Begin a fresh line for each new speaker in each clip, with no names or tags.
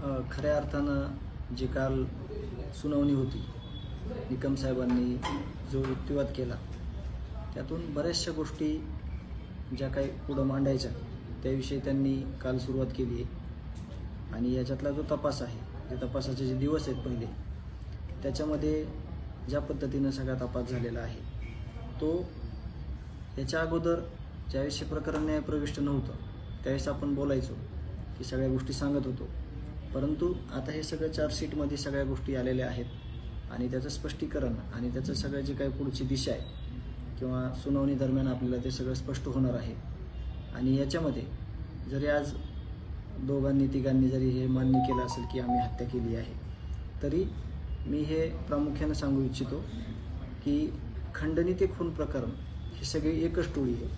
खऱ्या अर्थानं जी काल सुनावणी होती निकम साहेबांनी जो युक्तिवाद केला त्यातून बऱ्याचशा गोष्टी ज्या काही पुढं मांडायच्या त्याविषयी त्यांनी काल सुरुवात केली आहे. आणि याच्यातला जो तपास आहे ते तपासाचे जे दिवस आहेत पहिले त्याच्यामध्ये ज्या पद्धतीनं सगळा तपास झालेला आहे तो याच्या अगोदर ज्यावेळेस हे प्रकरण न्यायप्रविष्ट नव्हतं त्यावेळेस आपण बोलायचो की सगळ्या गोष्टी सांगत होतो. परंतु आता हे सगळं चार्जशीटमध्ये सगळ्या गोष्टी आलेल्या आहेत. आणि त्याचं स्पष्टीकरण आणि त्याचं सगळं जे काही पुढची दिशा आहे किंवा सुनावणी दरम्यान आपल्याला ते सगळं स्पष्ट होणार आहे. आणि याच्यामध्ये जरी आज दोघांनी तिघांनी जरी हे मान्य केलं असेल की आम्ही हत्या केली आहे तरी मी हे प्रामुख्यानं सांगू इच्छितो की खंडणी ते खून प्रकरण ही सगळी एकच टोळी आहे.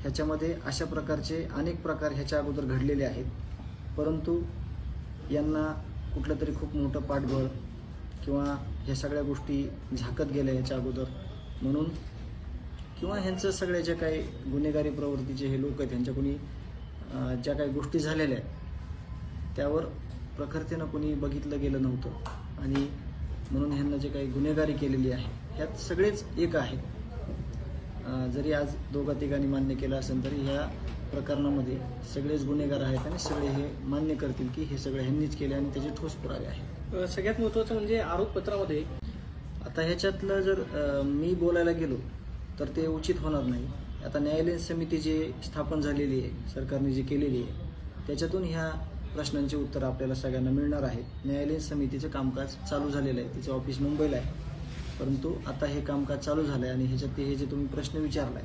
ह्याच्यामध्ये अशा प्रकारचे अनेक प्रकार ह्याच्या अगोदर घडलेले आहेत. परंतु यांना कुठलं तरी खूप मोठं पाठबळ किंवा ह्या सगळ्या गोष्टी झाकत गेल्या याच्या अगोदर. म्हणून किंवा ह्यांचं सगळ्या ज्या काही गुन्हेगारी प्रवृत्तीचे हे लोक आहेत ह्यांच्या कोणी ज्या काही गोष्टी झालेल्या आहेत त्यावर प्रखरतेनं कोणी बघितलं गेलं नव्हतं. आणि म्हणून ह्यांना जे काही गुन्हेगारी केलेली आहे ह्यात सगळेच एक आहे जरी आज दोघा तिघांनी मान्य केलं असेल तरी ह्या प्रकरणामध्ये सगळेच गुन्हेगार आहेत आणि सगळे हे मान्य करतील की हे सगळं ह्यांनीच केले आणि त्याचे ठोस पुरावे आहेत.
अ, सगळ्यात महत्वाचं म्हणजे आरोपपत्रामध्ये
आता ह्याच्यातलं जर मी बोलायला गेलो तर ते उचित होणार नाही. आता न्यायालयीन समिती जी स्थापन झालेली आहे सरकारने जी केलेली आहे त्याच्यातून ह्या प्रश्नांची उत्तर आपल्याला सगळ्यांना मिळणार आहेत. न्यायालयीन समितीचं कामकाज चालू झालेलं आहे. तिचं ऑफिस मुंबईला आहे. परंतु आता हे कामकाज चालू झालं आहे आणि ह्याच्यात हे जे तुम्ही प्रश्न विचारलाय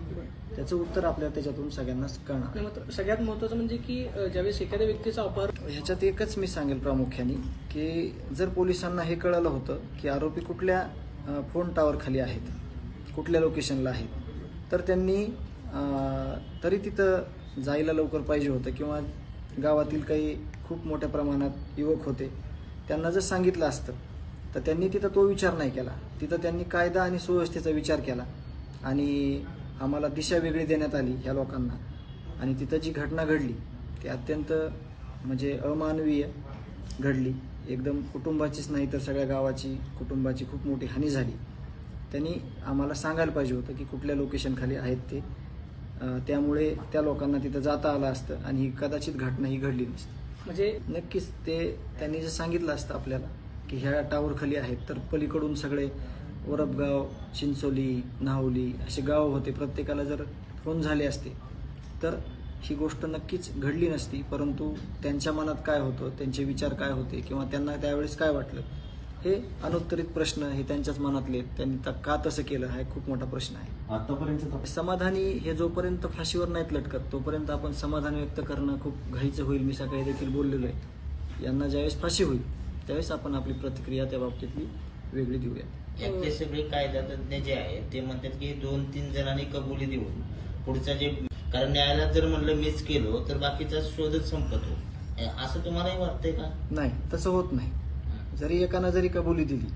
त्याचं उत्तर आपल्याला त्याच्यातून सगळ्यांनाच कळणार.
सगळ्यात महत्वाचं म्हणजे की ज्यावेळेस एखाद्या व्यक्तीचा अपहरण
ह्याच्यात एकच मी सांगेल प्रामुख्याने की जर पोलिसांना हे कळलं होतं की आरोपी कुठल्या फोन टावर खाली आहेत कुठल्या लोकेशनला आहेत तर त्यांनी तरी तिथं जायला लवकर पाहिजे होतं किंवा गावातील काही खूप मोठ्या प्रमाणात युवक होते त्यांना जर सांगितलं असतं तर त्यांनी तिथं तो विचार नाही केला. तिथं त्यांनी कायदा आणि सुव्यवस्थेचा विचार केला. आणि आम्हाला दिशा वेगळी देण्यात आली ह्या लोकांना. आणि तिथं जी घटना घडली ती अत्यंत म्हणजे अमानवीय घडली. एकदम कुटुंबाचीच नाही तर सगळ्या गावाची कुटुंबाची खूप मोठी हानी झाली. त्यांनी आम्हाला सांगायला पाहिजे होतं की कुठल्या लोकेशन खाली आहेत ते. त्यामुळे त्या लोकांना तिथं जाता आलं असतं आणि ही कदाचित घटना ही घडली नसती.
म्हणजे
नक्कीच ते त्यांनी जर सांगितलं असतं आपल्याला की ह्या टावर खाली आहेत तर पलीकडून सगळे वरबगाव चिंचोली नावली असे गाव होते. प्रत्येकाला जर फोन झाले असते तर ही गोष्ट नक्कीच घडली नसती. परंतु त्यांच्या मनात काय होतं त्यांचे विचार काय होते किंवा त्यांना त्यावेळेस काय वाटलं हे अनुत्तरित प्रश्न हे त्यांच्याच मनातले. त्यांनी का तसं केलं हा खूप मोठा प्रश्न आहे.
आतापर्यंत
समाधानी हे जोपर्यंत फाशीवर नाहीत लटकत तोपर्यंत आपण समाधान व्यक्त करणं खूप घाईचं होईल. मी सकाळी देखील बोललेलो आहे. यांना ज्यावेळेस फाशी होईल त्यावेळेस आपण आपली प्रतिक्रिया त्या बाबतीतली वेगळी देऊया
यातले सगळे कायदा तज्ञ जे आहेत ते म्हणतात की दोन तीन जणांनी कबुली देऊन पुढचा जे कारण न्यायालयात जर म्हणलं मिस केलो तर बाकीचा शोधच संपतो असं तुम्हालाही वाटतंय का?
नाही तसं होत नाही. जरी एकानं जरी कबुली दिली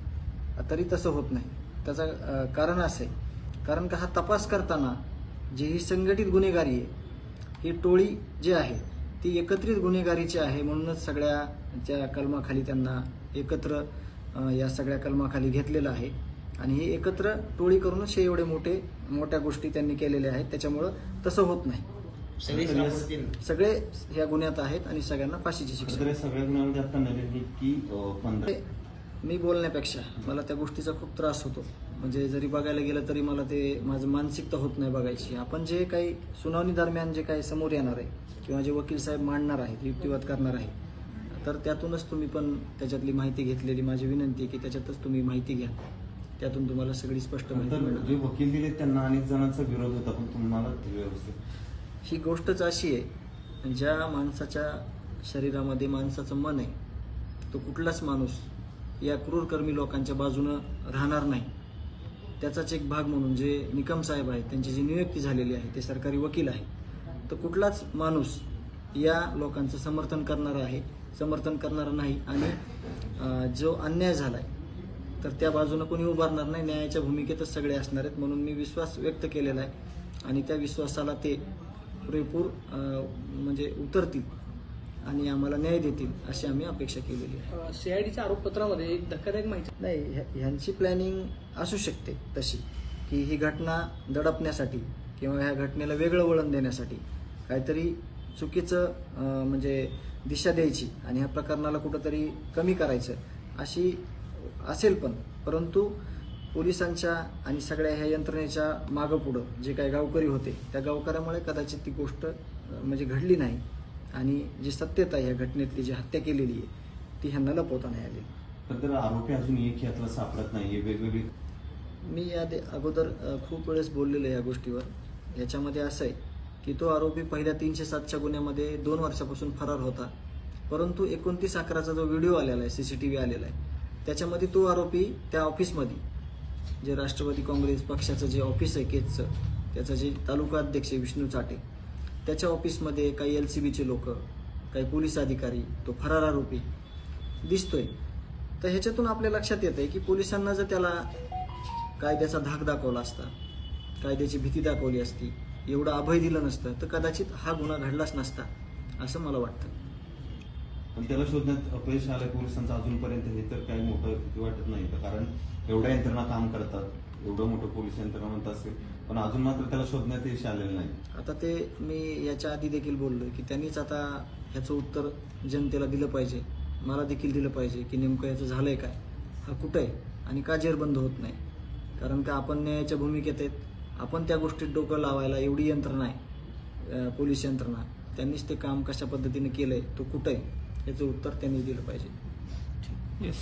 तरी तसं होत नाही. त्याचं कारण असं आहे. कारण का हा तपास करताना जी ही संघटित गुन्हेगारी आहे ही टोळी जी आहे ती एकत्रित गुन्हेगारीची आहे म्हणूनच सगळ्या ज्या कलमाखाली त्यांना एकत्र या सगळ्या कलमाखाली घेतलेलं आहे. आणि हे एकत्र टोळी करूनच हे एवढे मोठे मोठ्या गोष्टी त्यांनी केलेल्या आहेत. त्याच्यामुळं तसं होत नाही.
सगळी
ह्या गुन्ह्यात आहेत आणि सगळ्यांना फाशीची शिक्षा.
सगळ्या की
मी बोलण्यापेक्षा मला त्या गोष्टीचा खूप त्रास होतो. म्हणजे जरी बघायला गेलं तरी मला ते माझं मानसिकता होत नाही बघायची. आपण जे काही सुनावणी दरम्यान जे काही समोर येणार आहे किंवा जे वकील साहेब मांडणार आहेत युक्तिवाद करणार आहे तर त्यातूनच तुम्ही पण त्याच्यातली माहिती घेतलेली माझी विनंती आहे की त्याच्यातच तुम्ही माहिती घ्या. त्यातून तुम्हाला सगळी स्पष्ट माहिती मिळणार.
जे वकील दिले त्यांना अनेक जणांचा विरोध होता पण तुम्हाला
ही गोष्टच अशी आहे ज्या माणसाच्या शरीरामध्ये माणसाचं मन आहे तो कुठलाच माणूस या क्रूरकर्मी लोकांच्या बाजूनं राहणार नाही. त्याचाच एक भाग म्हणून जे निकम साहेब आहेत त्यांची जी नियुक्ती झालेली आहे ते सरकारी वकील आहे तर कुठलाच माणूस या लोकांचं समर्थन करणारा आहे समर्थन करणारा नाही आणि जो अन्याय झालाय तर त्या बाजूनं कोणी उभारणार नाही न्यायाच्या भूमिकेतच सगळे असणार आहेत म्हणून मी विश्वास व्यक्त केलेला आहे. आणि त्या विश्वासाला ते पुरेपूर म्हणजे उतरतील. आणि आम्हाला न्याय देतील अशी आम्ही अपेक्षा केलेली आहे.
सीआयडीच्या आरोपपत्रामध्ये एक धक्कादायक माहिती
नाही ह्या- ह्यांची प्लॅनिंग असू शकते तशी की ही घटना दडपण्यासाठी किंवा ह्या घटनेला वेगळं वळण देण्यासाठी काहीतरी चुकीचं अं, म्हणजे दिशा द्यायची आणि ह्या प्रकरणाला कुठंतरी कमी करायचं अशी असेल पण परंतु पोलिसांच्या आणि सगळ्या ह्या यंत्रणेच्या मागं पुढं जे काही गावकरी होते त्या गावकऱ्यामुळे कदाचित ती गोष्ट अं, म्हणजे घडली नाही. आणि जी सत्यता ह्या घटनेतली जी हत्या केलेली आहे ती ह्यांना लपवता नाही आली
तर आरोपी अजून एक यातला सापडत नाही वेगवेगळी
मी या अगोदर खूप वेळेस बोललेलो आहे या गोष्टीवर. याच्यामध्ये असं आहे की तो आरोपी पहिल्या तीनशे सातच्या गुन्ह्यामध्ये दोन वर्षापासून फरार होता. परंतु एकोणतीस अकराचा जो व्हिडिओ आलेला आहे सीसीटीव्ही आलेला आहे त्याच्यामध्ये तो आरोपी त्या ऑफिसमध्ये जे राष्ट्रवादी काँग्रेस पक्षाचं जे ऑफिस आहे केजचं त्याचं जे तालुका अध्यक्ष विष्णू चाटे त्याच्या ऑफिसमध्ये काही एल सी बीचे लोक काही पोलीस अधिकारी तो फरार आरोपी दिसतोय. तर ह्याच्यातून आपल्या लक्षात येत आहे की पोलिसांना जर त्याला कायद्याचा धाक दाखवला असता कायद्याची भीती दाखवली असती एवढं अभय दिलं नसतं तर कदाचित हा गुन्हा घडलाच नसता असं मला वाटतं.
पण त्याला शोधण्यात अपयश आलं पोलिसांचं अजूनपर्यंत हे तर काही मोठं भीती वाटत नाही. कारण एवढ्या यंत्रणा काम करतात एवढं मोठं पोलीस यंत्रणा म्हणत असेल पण अजून मात्र त्याला शोधण्यात यश आलेलं नाही.
आता ते मी याच्या आधी देखील बोललोय की त्यांनीच आता ह्याचं उत्तर जनतेला दिलं पाहिजे. मला देखील दिलं पाहिजे की नेमकं याचं झालंय काय? हा कुठं आहे आणि का जेरबंद होत नाही? कारण का आपण न्यायाच्या भूमिकेत आहेत? आपण त्या गोष्टीत डोकं लावायला एवढी यंत्रणा आहे पोलीस यंत्रणा. त्यांनीच ते काम कशा पद्धतीने केलंय? तो कुठं आहे याचं उत्तर त्यांनी दिलं पाहिजे.
येस